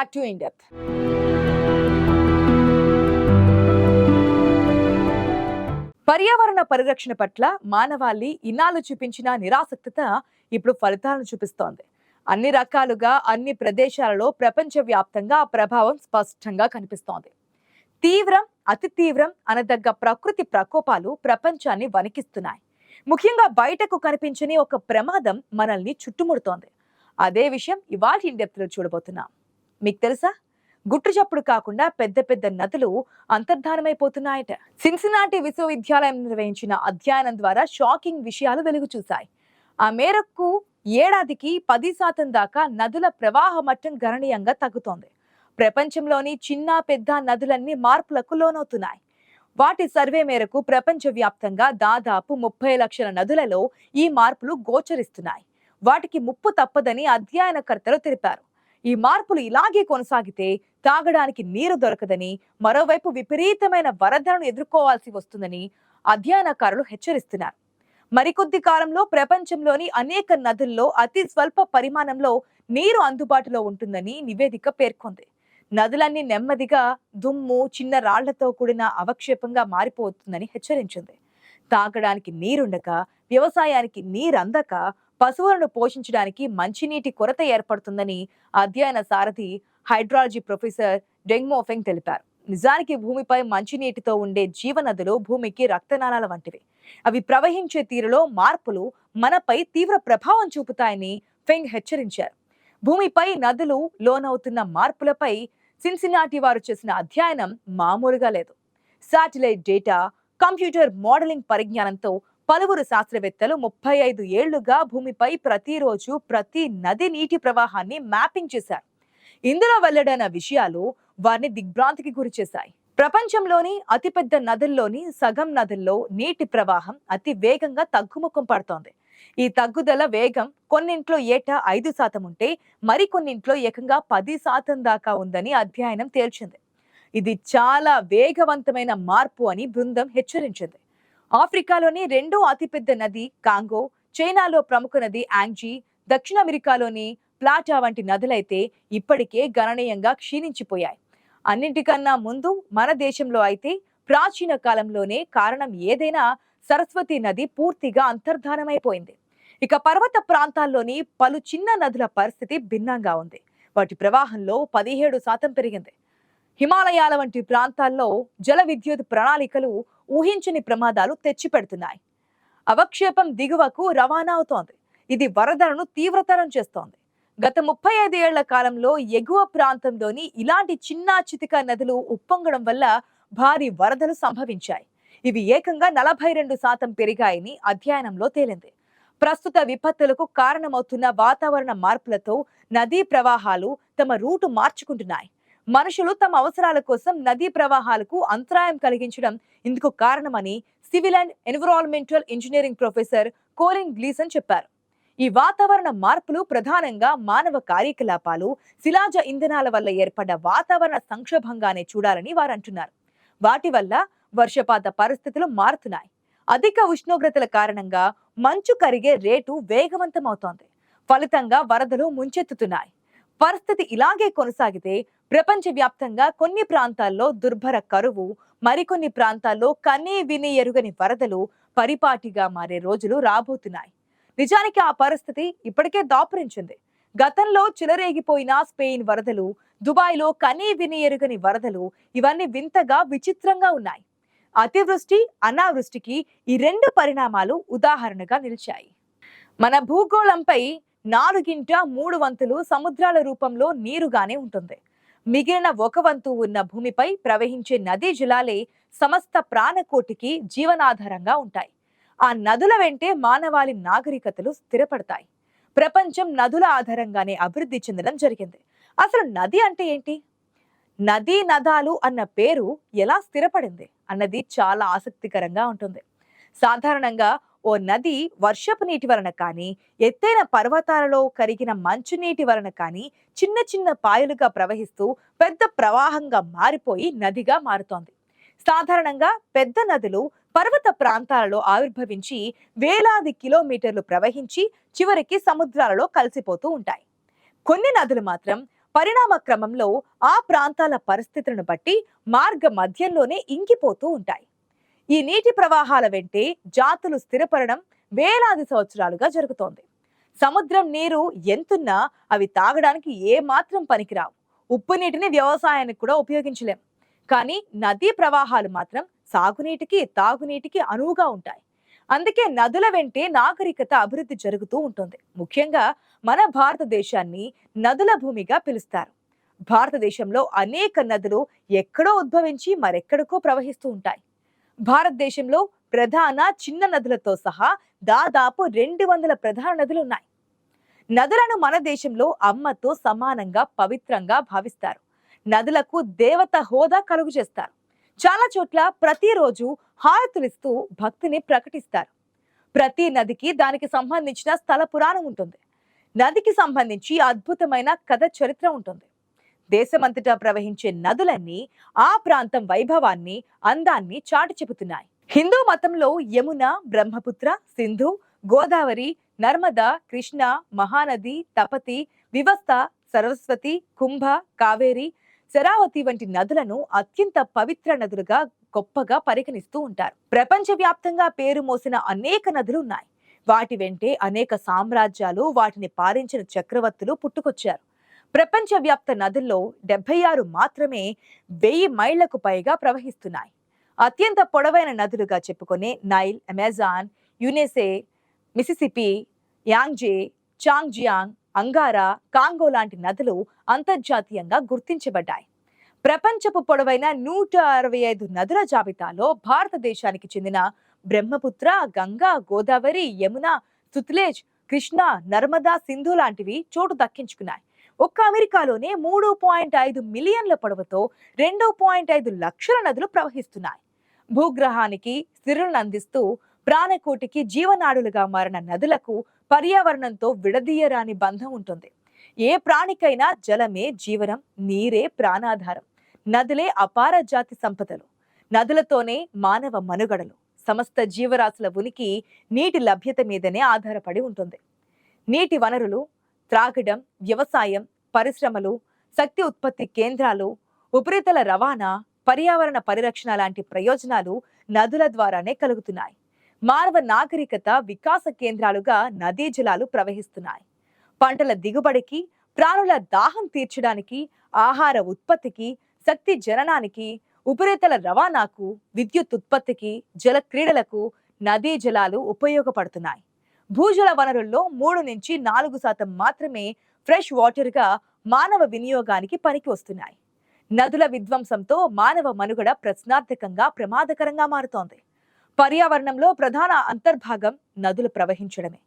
back to in depth. పర్యావరణ పరిరక్షణ పట్ల మానవాళి ఇన్నాళ్ళు చూపించిన నిరాసక్తత ఇప్పుడు ఫలితాలను చూపిస్తోంది. అన్ని రకాలుగా అన్ని ప్రదేశాలలో ప్రపంచవ్యాప్తంగా ఆ ప్రభావం స్పష్టంగా కనిపిస్తోంది. తీవ్రం అతి తీవ్రం అనదగ్గ ప్రకృతి ప్రకోపాలు ప్రపంచాన్ని వణికిస్తున్నాయి. ముఖ్యంగా బయటకు కనిపించని ఒక ప్రమాదం మనల్ని చుట్టుముడుతోంది. అదే విషయం ఇవాళ ఇండెప్త్లో చూడబోతున్నాం. మీకు తెలుసా? గుట్టు చప్పుడు కాకుండా పెద్ద పెద్ద నదులు అంతర్ధానమైపోతున్నాయట. సిన్సినాటి విశ్వవిద్యాలయం నిర్వహించిన అధ్యయనం ద్వారా షాకింగ్ విషయాలు వెలుగు చూశాయి. ఆ మేరకు ఏడాదికి పది శాతం దాకా నదుల ప్రవాహ మట్టం గణనీయంగా తగ్గుతోంది. ప్రపంచంలోని చిన్న పెద్ద నదులన్నీ మార్పులకు లోనవుతున్నాయి. వాటి సర్వే మేరకు ప్రపంచవ్యాప్తంగా దాదాపు ముప్పై లక్షల నదులలో ఈ మార్పులు గోచరిస్తున్నాయి. వాటికి ముప్పు తప్పదని అధ్యయనకర్తలు తెలిపారు. ఈ మార్పులు ఇలాగే కొనసాగితే తాగడానికి నీరు దొరకదని మరోవైపు విపరీతమైన వరదలను ఎదుర్కోవాల్సి వస్తుందని అధ్యయనకారులు హెచ్చరిస్తున్నారు. మరికొద్ది కాలంలో ప్రపంచంలోని అనేక నదుల్లో అతి స్వల్ప పరిమాణంలో నీరు అందుబాటులో ఉంటుందని నివేదిక పేర్కొంది. నదులన్నీ నెమ్మదిగా దుమ్ము చిన్న రాళ్ళతో కూడిన అవక్షేపంగా మారిపోతుందని హెచ్చరించింది. తాగడానికి నీరుండక వ్యవసాయానికి నీరందక పశువులను పోషించడానికి మంచినీటి కొరత ఏర్పడుతుందని అధ్యయన సారథి హైడ్రాలజీ ప్రొఫెసర్ డెంగ్మోఫెంగ్ తెలిపారు. నిజానికి భూమిపై మంచినీటితో ఉండే జీవనదులు భూమికి రక్తనాళాల వంటివి. అవి ప్రవహించే తీరులో మార్పులు మనపై తీవ్ర ప్రభావం చూపుతాయని ఫెంగ్ హెచ్చరించారు. భూమిపై నదులు లోనవుతున్న మార్పులపై సిన్సినాటి వారు చేసిన అధ్యయనం మామూలుగా లేదు. శాటిలైట్ డేటా కంప్యూటర్ మోడలింగ్ పరిజ్ఞానంతో పలువురు శాస్త్రవేత్తలు ముప్పై ఐదు ఏళ్ళుగా భూమిపై ప్రతిరోజు ప్రతి నది నీటి ప్రవాహాన్ని మ్యాపింగ్ చేశారు. ఇందులో వెల్లడైన విషయాలు వారిని దిగ్భ్రాంతికి గురిచేశాయి ప్రపంచంలోని అతిపెద్ద నదుల్లోని సగం నదుల్లో నీటి ప్రవాహం అతి వేగంగా తగ్గుముఖం పడుతోంది. ఈ తగ్గుదల వేగం కొన్నింట్లో ఏటా ఐదు శాతం ఉంటే మరికొన్నింట్లో ఏకంగా పది శాతం దాకా ఉందని అధ్యయనం తేల్చింది. ఇది చాలా వేగవంతమైన మార్పు అని బృందం హెచ్చరించింది. ఆఫ్రికాలోని రెండో అతిపెద్ద నది కాంగో చైనాలో ప్రముఖ నది యాంగ్జీ దక్షిణ అమెరికాలోని ప్లాటా వంటి నదులైతే ఇప్పటికే గణనీయంగా క్షీణించిపోయాయి. అన్నింటికన్నా ముందు మన దేశంలో అయితే ప్రాచీన కాలంలోనే కారణం ఏదైనా సరస్వతి నది పూర్తిగా అంతర్ధానమైపోయింది. ఇక పర్వత ప్రాంతాల్లోని పలు చిన్న నదుల పరిస్థితి భిన్నంగా ఉంది. వాటి ప్రవాహంలో పదిహేడు శాతం పెరిగింది. హిమాలయాల వంటి ప్రాంతాల్లో జల విద్యుత్ ప్రణాళికలు ఊహించని ప్రమాదాలు తెచ్చిపెడుతున్నాయి. అవక్షేపం దిగువకు రవాణా అవుతోంది. ఇది వరదలను తీవ్రతరం చేస్తోంది. గత ముప్పై ఐదు ఏళ్ళ కాలంలో ఎగువ ప్రాంతంలోని ఇలాంటి చిన్న చితిక నదులు ఉప్పొంగడం వల్ల భారీ వరదలు సంభవించాయి. ఇవి ఏకంగా నలభై రెండు శాతం పెరిగాయని అధ్యయనంలో తేలింది. ప్రస్తుత విపత్తులకు కారణమవుతున్న వాతావరణ మార్పులతో నదీ ప్రవాహాలు తమ రూటు మార్చుకుంటున్నాయి. మనుషులు తమ అవసరాల కోసం నదీ ప్రవాహాలకు అంతరాయం కలిగించడం ఇందుకు కారణమని civil and environmental engineering professor Colin Gleeson చెప్పారు. ఈ వాతావరణ మార్పులు ప్రధానంగా మానవ కార్యకలాపాలు శిలాజ ఇంధనాల వల్ల ఏర్పడ్డ వాతావరణ సంక్షోభంగానే చూడాలని వారు అంటున్నారు. వాటి వల్ల వర్షపాత పరిస్థితులు మారుతున్నాయి. అధిక ఉష్ణోగ్రతల కారణంగా మంచు కరిగే రేటు వేగవంతమవుతోంది. ఫలితంగా వరదలు ముంచెత్తుతున్నాయి. పరిస్థితి ఇలాగే కొనసాగితే ప్రపంచవ్యాప్తంగా కొన్ని ప్రాంతాల్లో దుర్భర కరువు మరికొన్ని ప్రాంతాల్లో కనీ విని ఎరుగని వరదలు పరిపాటిగా మారే రోజులు రాబోతున్నాయి. నిజానికి ఆ పరిస్థితి ఇప్పటికే దాపురించింది. గతంలో చిలరేగిపోయిన స్పెయిన్ వరదలు దుబాయ్లో కనీ విని ఎరుగని వరదలు ఇవన్నీ వింతగా విచిత్రంగా ఉన్నాయి. అతివృష్టి అనావృష్టికి ఈ రెండు పరిణామాలు ఉదాహరణగా నిలిచాయి. మన భూగోళంపై నాలుగింట మూడు వంతులు సముద్రాల రూపంలో నీరుగానే ఉంటుంది. మిగిలిన ఒక వంతు ఉన్న భూమిపై ప్రవహించే నదీ జలాలే సమస్త ప్రాణకోటికి జీవనాధారంగా ఉంటాయి. ఆ నదుల వెంటే మానవాళి నాగరికతలు స్థిరపడతాయి. ప్రపంచం నదుల ఆధారంగానే అభివృద్ధి చెందడం జరిగింది. అసలు నది అంటే ఏంటి? నదీ నదాలు అన్న పేరు ఎలా స్థిరపడింది అన్నది చాలా ఆసక్తికరంగా ఉంటుంది. సాధారణంగా ఓ నది వర్షపు నీటి వలన కానీ ఎత్తైన పర్వతాలలో కరిగిన మంచునీటి వలన కానీ చిన్న చిన్న పాయలుగా ప్రవహిస్తూ పెద్ద ప్రవాహంగా మారిపోయి నదిగా మారుతోంది. సాధారణంగా పెద్ద నదులు పర్వత ప్రాంతాలలో ఆవిర్భవించి వేలాది కిలోమీటర్లు ప్రవహించి చివరికి సముద్రాలలో కలిసిపోతూ ఉంటాయి. కొన్ని నదులు మాత్రం పరిణామ క్రమంలో ఆ ప్రాంతాల పరిస్థితులను బట్టి మార్గ మధ్యంలోనే ఇంకిపోతూ ఉంటాయి. ఈ నీటి ప్రవాహాల వెంటే జాతులు స్థిరపడడం వేలాది సంవత్సరాలుగా జరుగుతోంది. సముద్రం నీరు ఎంతున్నా అవి తాగడానికి ఏమాత్రం పనికిరావు. ఉప్పు నీటిని వ్యవసాయానికి కూడా ఉపయోగించలేం. కానీ నదీ ప్రవాహాలు మాత్రం సాగునీటికి తాగునీటికి అనువుగా ఉంటాయి. అందుకే నదుల వెంటే నాగరికత అభివృద్ధి జరుగుతూ ఉంటుంది. ముఖ్యంగా మన భారతదేశాన్ని నదుల భూమిగా పిలుస్తారు. భారతదేశంలో అనేక నదులు ఎక్కడో ఉద్భవించి మరెక్కడికో ప్రవహిస్తూ ఉంటాయి. భారతదేశంలో ప్రధాన చిన్న నదులతో సహా దాదాపు రెండు వందల ప్రధాన నదులు ఉన్నాయి నదులను మన దేశంలో అమ్మతో సమానంగా పవిత్రంగా భావిస్తారు. నదులకు దేవత హోదా కలుగు చేస్తారు. చాలా చోట్ల ప్రతిరోజు హారతులిస్తూ భక్తిని ప్రకటిస్తారు. ప్రతి నదికి దానికి సంబంధించిన స్థల పురాణం ఉంటుంది. నదికి సంబంధించి అద్భుతమైన కథ చరిత్ర ఉంటుంది. దేశమంతటా ప్రవహించే నదులన్నీ ఆ ప్రాంతం వైభవాన్ని అందాన్ని చాటి చెబుతున్నాయి. హిందూ మతంలో యమున బ్రహ్మపుత్ర సింధు గోదావరి నర్మద కృష్ణ మహానది తపతి వివస్థ సరస్వతి కుంభ కావేరి శరావతి వంటి నదులను అత్యంత పవిత్ర నదులుగా గొప్పగా పరిగణిస్తూ ఉంటారు. ప్రపంచవ్యాప్తంగా పేరు మోసిన అనేక నదులు ఉన్నాయి వాటి వెంటే అనేక సామ్రాజ్యాలు వాటిని పాలించిన చక్రవర్తులు పుట్టుకొచ్చారు. ప్రపంచవ్యాప్త నదుల్లో డెబ్బై ఆరు మాత్రమే వెయ్యి మైళ్ళకు పైగా ప్రవహిస్తున్నాయి. అత్యంత పొడవైన నదులుగా చెప్పుకునే Nile Amazon Yenisei Mississippi Yangtze Changjiang Angara Congo లాంటి నదులు అంతర్జాతీయంగా గుర్తించబడ్డాయి. ప్రపంచపు పొడవైన నూట అరవై ఐదు నదుల జాబితాలో భారతదేశానికి చెందిన బ్రహ్మపుత్ర గంగా గోదావరి యమున సుత్లేజ్ కృష్ణ నర్మదా సింధు లాంటివి చోటు దక్కించుకున్నాయి. ఒక్క అమెరికాలోనే మూడు పాయింట్ ఐదు మిలియన్ల పొడవుతో రెండు పాయింట్ ఐదు లక్షల నదులు ప్రవహిస్తున్నాయి. భూగ్రహానికి స్థిరులను అందిస్తూ ప్రాణకోటికి జీవనాడులుగా మారిన నదులకు పర్యావరణంతో విడదీయరాని బంధం ఉంటుంది. ఏ ప్రాణికైనా జలమే జీవనం నీరే ప్రాణాధారం. నదులే అపార జాతి సంపదలు. నదులతోనే మానవ మనుగడలు. సమస్త జీవరాశుల ఉనికి నీటి లభ్యత మీదనే ఆధారపడి ఉంటుంది. నీటి వనరులు త్రాగడం వ్యవసాయం పరిశ్రమలు శక్తి ఉత్పత్తి కేంద్రాలు ఉపరితల రవాణా పర్యావరణ పరిరక్షణ లాంటి ప్రయోజనాలు నదుల ద్వారానే కలుగుతున్నాయి. మానవ నాగరికత వికాస కేంద్రాలుగా నదీ జలాలు ప్రవహిస్తున్నాయి. పంటల దిగుబడికి ప్రాణుల దాహం తీర్చడానికి ఆహార ఉత్పత్తికి శక్తి జననానికి ఉపరితల రవాణాకు విద్యుత్ ఉత్పత్తికి జల క్రీడలకు నదీ జలాలు ఉపయోగపడుతున్నాయి. భూజల వనరుల్లో మూడు నుంచి నాలుగు శాతం మాత్రమే ఫ్రెష్ వాటర్గా మానవ వినియోగానికి పనికి వస్తున్నాయి. నదుల విధ్వంసంతో మానవ మనుగడ ప్రశ్నార్థకంగా ప్రమాదకరంగా మారుతోంది. పర్యావరణంలో ప్రధాన అంతర్భాగం నదులు ప్రవహించడమే.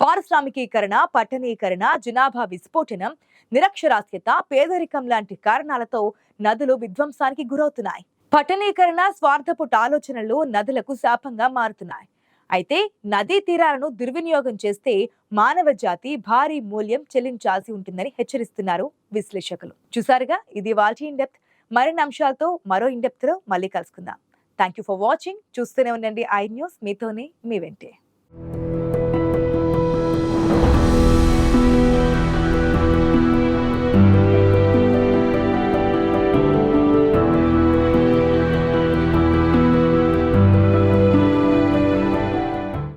పారిశ్రామికీకరణ పట్టణీకరణ జనాభా విస్ఫోటనం నిరక్షరాస్యత పేదరికం లాంటి కారణాలతో నదులు విధ్వంసానికి గురవుతున్నాయి. పట్టణీకరణ స్వార్థపుట ఆలోచనలు నదులకు శాపంగా మారుతున్నాయి. అయితే నదీ తీరాలను దుర్వినియోగం చేస్తే మానవ జాతి భారీ మూల్యం చెల్లించాల్సి ఉంటుందని హెచ్చరిస్తున్నారు విశ్లేషకులు. చూసారుగా? ఇది వాల్చి ఇండెప్త్ మరిన్ని అంశాలతో మరో ఇండెప్త్లో లో మళ్ళీ కలుసుకుందాం. Thank you for watching. చూస్తూనే ఉండండి ఐ న్యూస్. మీతోనే మీ వెంటే.